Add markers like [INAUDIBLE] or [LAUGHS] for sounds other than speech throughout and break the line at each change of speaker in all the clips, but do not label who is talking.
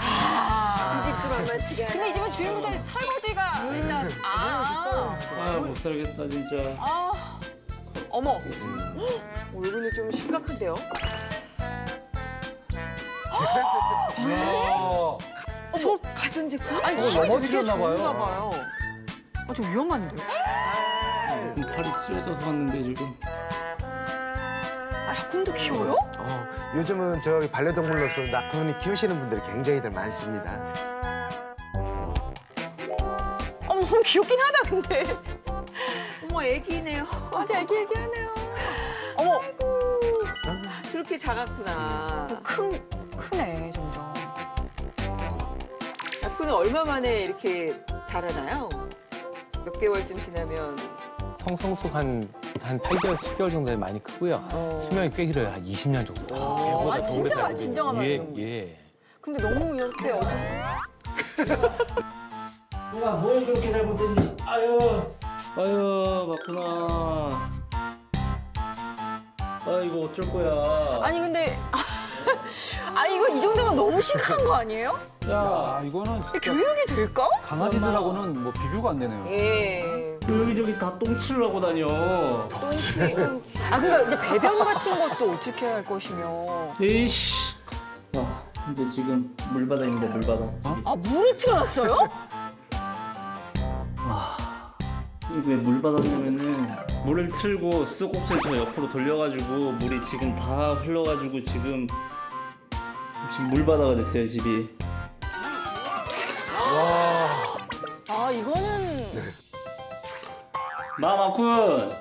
아.
이 집도 만만치가 않아.
근데 이 집은 주인부터 설거지가 일단 아.
아 못 살겠다 진짜.
아. 어머.
어, 이거는 좀 심각한데요?
야,
저 가전제품?
아니
어,
힘이
넘어지셨나
되게
봐요.
좋은가 봐요. 아, 저 위험한데?
팔이 찢어져서 왔는데 지금.
아, 라쿤도 키워요?
어, 요즘은 저기 반려동물로서 낙훈이 키우시는 분들이 굉장히들 많습니다.
어머, 너무 귀엽긴 하다, 근데.
어머, 애기네요.
맞아, 애기 애기하네요. 어머,
저렇게 작았구나.
큰, 크네, 점점.
라쿤은 얼마 만에 이렇게 자라나요? 몇 개월쯤 지나면.
성성숙 한, 한 8개월, 10개월 정도에 많이 크고요.
어.
수명이 꽤 길어요. 한 20년 정도.
아,
더
진짜
오래.
진정한
예,
말이에요.
예.
근데 너무 이렇게 어저
내가 뭘 그렇게 잘못했니? 아유, 아유, 맞구나. 아 이거 어쩔 거야.
아니 근데 [LAUGHS] 아 이거 이 정도면 너무 심각한 거 아니에요?
야,
야, 이거는
이게
진짜
교육이 될까?
강아지들하고는 뭐 비교가 안 되네요.
예.
여기저기 다 똥치려고 다녀.
똥치, 똥치.
아 그러니까 이제 배변 같은 것도 어떻게 할 것이며
에이씨. 아, 근데 지금 물바다입니다, 물바다. 집이.
아 물을 틀어놨어요?
이게 왜 물바다냐면은 물을 틀고 수도꼭지를 저 옆으로 돌려가지고 물이 지금 다 흘러가지고 지금 지금 물바다가 됐어요 집이.
아 이거는
마마쿤.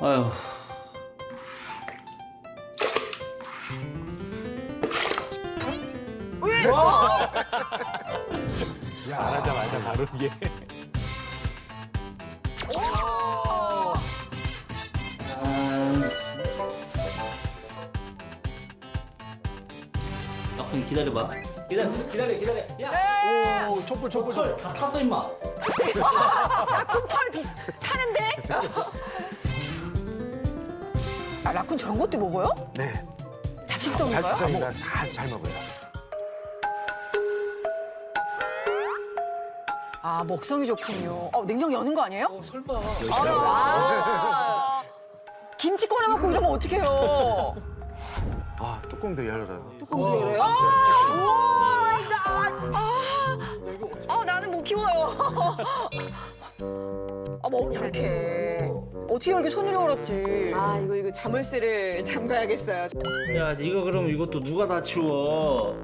아유.
말하자마자 바로 이게.
마쿤 기다려봐. 기다려, 기다려, 기다려. 야,
오, 촛불, 촛불,
털
촛불.
다 탔어 임마.
라쿤 털 비, 타는데? 아 라쿤 저런 것도 먹어요?
네,
잡식성인가요?
자주성이라 다 잘 먹어요.
아 먹성이 좋군요. 어 냉장 여는 거 아니에요?
어, 설마.
아, 김치 꺼내 먹고 이러면 어떡해요?
아, 뚜껑도 열어요.
열어요?
우와, 나, 아, 아, 나는 못 키워요. 아, 뭐 저렇게 어떻게 이렇게 손으로 걸었지?
아, 이거, 이거 자물쇠를 [LAUGHS] 잠가야겠어요.
야, 네가 그럼 이것도 누가 다 치워?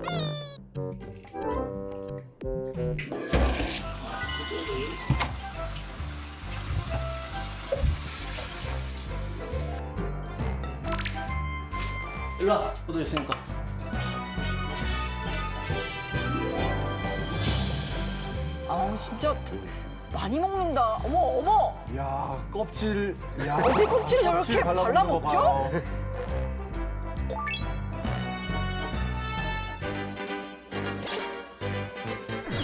일로 와, 포도 있으니까.
아, 진짜 많이 먹는다. 어머, 어머,
야, 껍질. 야,
어떻게 껍질을 저렇게
발라먹는
발라
거
먹죠?
봐요.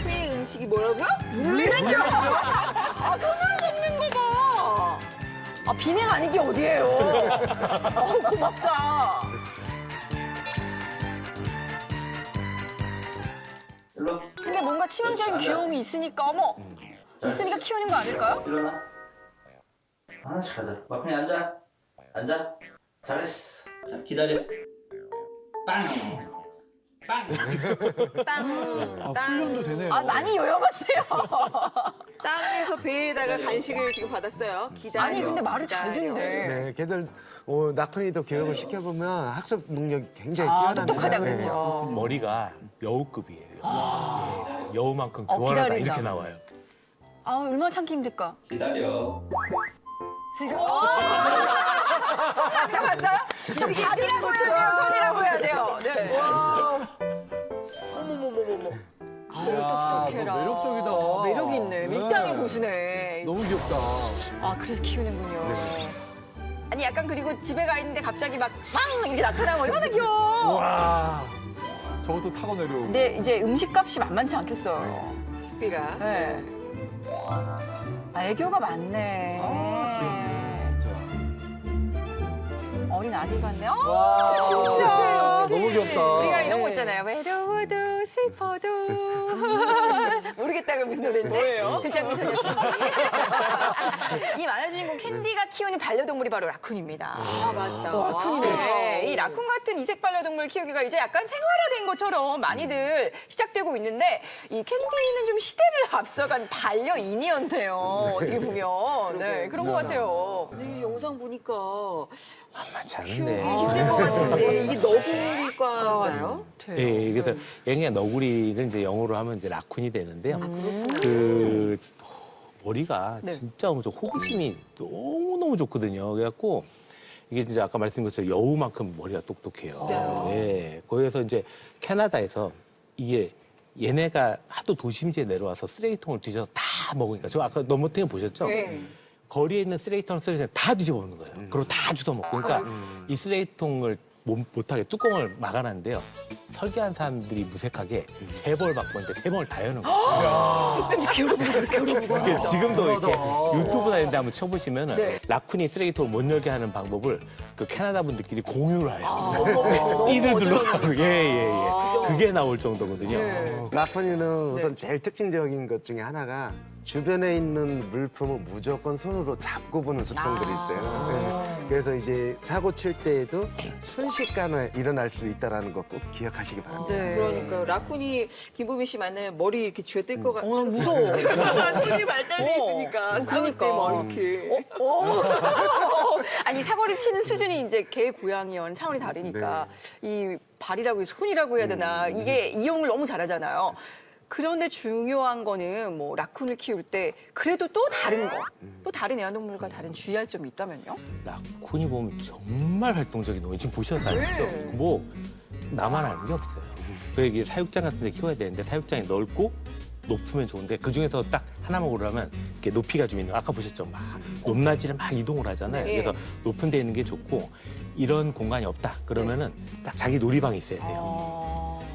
회 음식이 뭐라고요?
물리는겨. 아, 손으로 먹는 거 봐. 아, 비냉 아닌 게 어디예요? 어우, 고맙다. 뭔가 치명적인 귀여움이 있으니까, 어머, 있으니까 키우는 거 아닐까요?
일어나. 하나씩 가자. 마크니 앉아. 앉아. 잘했어. 자, 기다려. 빵. 빵.
땅.
아,
땅.
훈련도 되네요.
아, 많이 요염한데요. [LAUGHS]
땅에서 배에다가 간식을 지금 받았어요. 기다려.
아니, 근데 말을 잘
기다려.
듣네.
네, 걔들 어, 낙훈이도 교육을 시켜보면 학습 능력이 굉장히
아,
뛰어납니다.
똑똑하다
네.
그랬죠.
머리가 여우급이에요. 예. 여우만큼
어,
교활하다
기다린다.
이렇게 나와요.
아, 얼마나 참기 힘들까?
기다려.
지금. 손 잡았어요? 저 발이라고 해야 돼요, 손이라고 해야 돼요. 네.
어머머머머머.
똑똑해라.
너 매력적이다.
매력이 있네.
네.
밀당의 고수네.
너무 귀엽다.
아, 그래서 키우는군요. 아니, 약간 그리고 집에 가 있는데 갑자기 막 빵! 이렇게 나타나면 얼마나 귀여워.
와. 저것도 타고 내려오고.
근데 이제 음식값이 만만치 않겠어요.
식비가.
네. 아, 애교가 많네.
아, 귀엽네.
어린 아기 같네. 어,
와,
진짜.
너무 귀엽다.
우리가 이런 거 있잖아요. 외로워도 슬퍼도 [LAUGHS] 모르겠다 그 무슨 노래인지. 뭐예요? 등장미 소녀 [LAUGHS] 캔디. 이 만화 주인공 캔디가 키우는 반려동물이 바로 라쿤입니다.
아 맞다.
어, 라쿤이네. 이 라쿤 같은 이색 반려동물 키우기가 이제 약간 생활화된 것처럼 많이들 시작되고 있는데 이 캔디는 좀 시대를 앞서간 반려인이었네요. 어떻게 보면. 네, 그런 것 같아요.
근데 이 영상 보니까
만만치
키우기
않은데.
힘들 것 같은데 이게 [LAUGHS] 너구리과인가요?
예, 그래서 얘가 너구리를 이제 영어로 하면 이제 라쿤이 되는데요.
아,
그 어, 머리가
네.
진짜 엄청 호기심이 너무 너무 좋거든요. 그래갖고 이게 이제 아까 말씀드린 것처럼 여우만큼 머리가 똑똑해요.
진짜요?
예, 거기서 이제 캐나다에서 이게 얘네가 하도 도심지에 내려와서 쓰레기통을 뒤져서 다 먹으니까 저 아까 넘어뜨려 보셨죠?
네.
거리에 있는 쓰레기통을 쓰레기통 다 뒤집어 먹는 거예요. 그리고 다 주워 먹고. 그러니까 이 쓰레기통을 못, 못하게 뚜껑을 막아놨는데요. 설계한 사람들이 무색하게 세 벌 받고 있는데 세 번을 다 여는 거예요. [GASPS] 이게 지금도 이렇게 유튜브나 이런 데 한번 쳐보시면 은 라쿤이 쓰레기통을 못 열게 하는 방법을 그 캐나다 분들끼리 공유를 해요. [LAUGHS] 띠를 둘러가고, 예, 예, 예. 그게 나올 정도거든요.
라코니는 우선 제일 특징적인 것 중에 하나가 주변에 있는 물품을 무조건 손으로 잡고 보는 습성들이 있어요. 네. 그래서 이제 사고 칠 때에도 순식간에 일어날 수 있다는 거 꼭 기억하시기 바랍니다.
네.
그러니까 라쿤이 김보미 씨 만나면 머리 이렇게 쥐어뜰 것 같아.
어, [LAUGHS] 무서워.
손이 발달돼
어,
있으니까 싸울 때
그러니까.
뭐 이렇게.
어? [LAUGHS] 아니 사거리 치는 수준이 이제 개 고양이와는 차원이 다르니까 이 발이라고 해서 손이라고 해야 되나 이게 이용을 너무 잘하잖아요. 그런데 중요한 거는 뭐 라쿤을 키울 때 그래도 또 다른 거, 또 다른 애완동물과 다른 주의할 점이 있다면요?
라쿤이 보면 정말 활동적인 동물 지금 보셔서 아시죠?
네.
뭐 나만 아는 게 없어요. 그 이게 사육장 같은 데 키워야 되는데 사육장이 넓고 높으면 좋은데 그 중에서 딱 하나만 고르라면 이렇게 높이가 좀 있는 거. 아까 보셨죠? 막 높낮이를 막 이동을 하잖아요.
네.
그래서 높은 데 있는 게 좋고 이런 공간이 없다 그러면은 딱 자기 놀이방이 있어야 돼요.
어...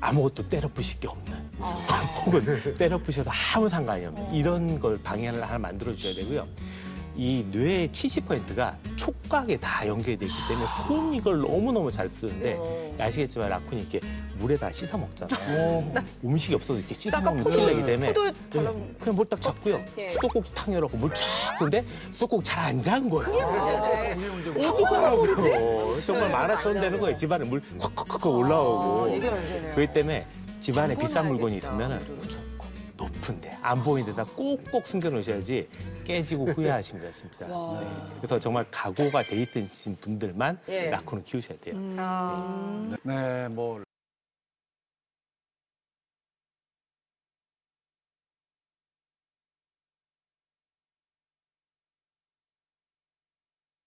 아무것도 때려 부실 게 없는 혹은 때려 부셔도 아무 상관이 없는 이런 걸 방향을 하나 만들어 주셔야 되고요. 이 뇌의 70%가 촉각에 다 연결이 돼 있기 때문에 손 이걸 너무너무 잘 쓰는데 아시겠지만 라쿤이 이렇게 물에다 씻어 먹잖아요. 음식이 없어도 이렇게 씻어
아까
먹는
포도
킬러기 때문에
포도
네.
바람
그냥 뭘 딱 잡고요.
예.
수도꼭지 탁 열어갖고 물쫙 쓰는데 수도꼭 잘안 잠은 거예요.
네.
어떡하라고요. 정말 만화처럼 되는 거예요. 집안에 물 콱콱콱 올라오고.
아, 이게 문제네요.
그렇기 때문에 집안에
안
비싼 물건이 있으면 높은데 안 보이는 데다 꼭꼭 숨겨 놓으셔야지 깨지고 [LAUGHS] 후회하십니다 진짜. 네. 그래서 정말 각오가 돼 있으신 분들만
예.
라쿤을 키우셔야 돼요.
아.
네, 뭐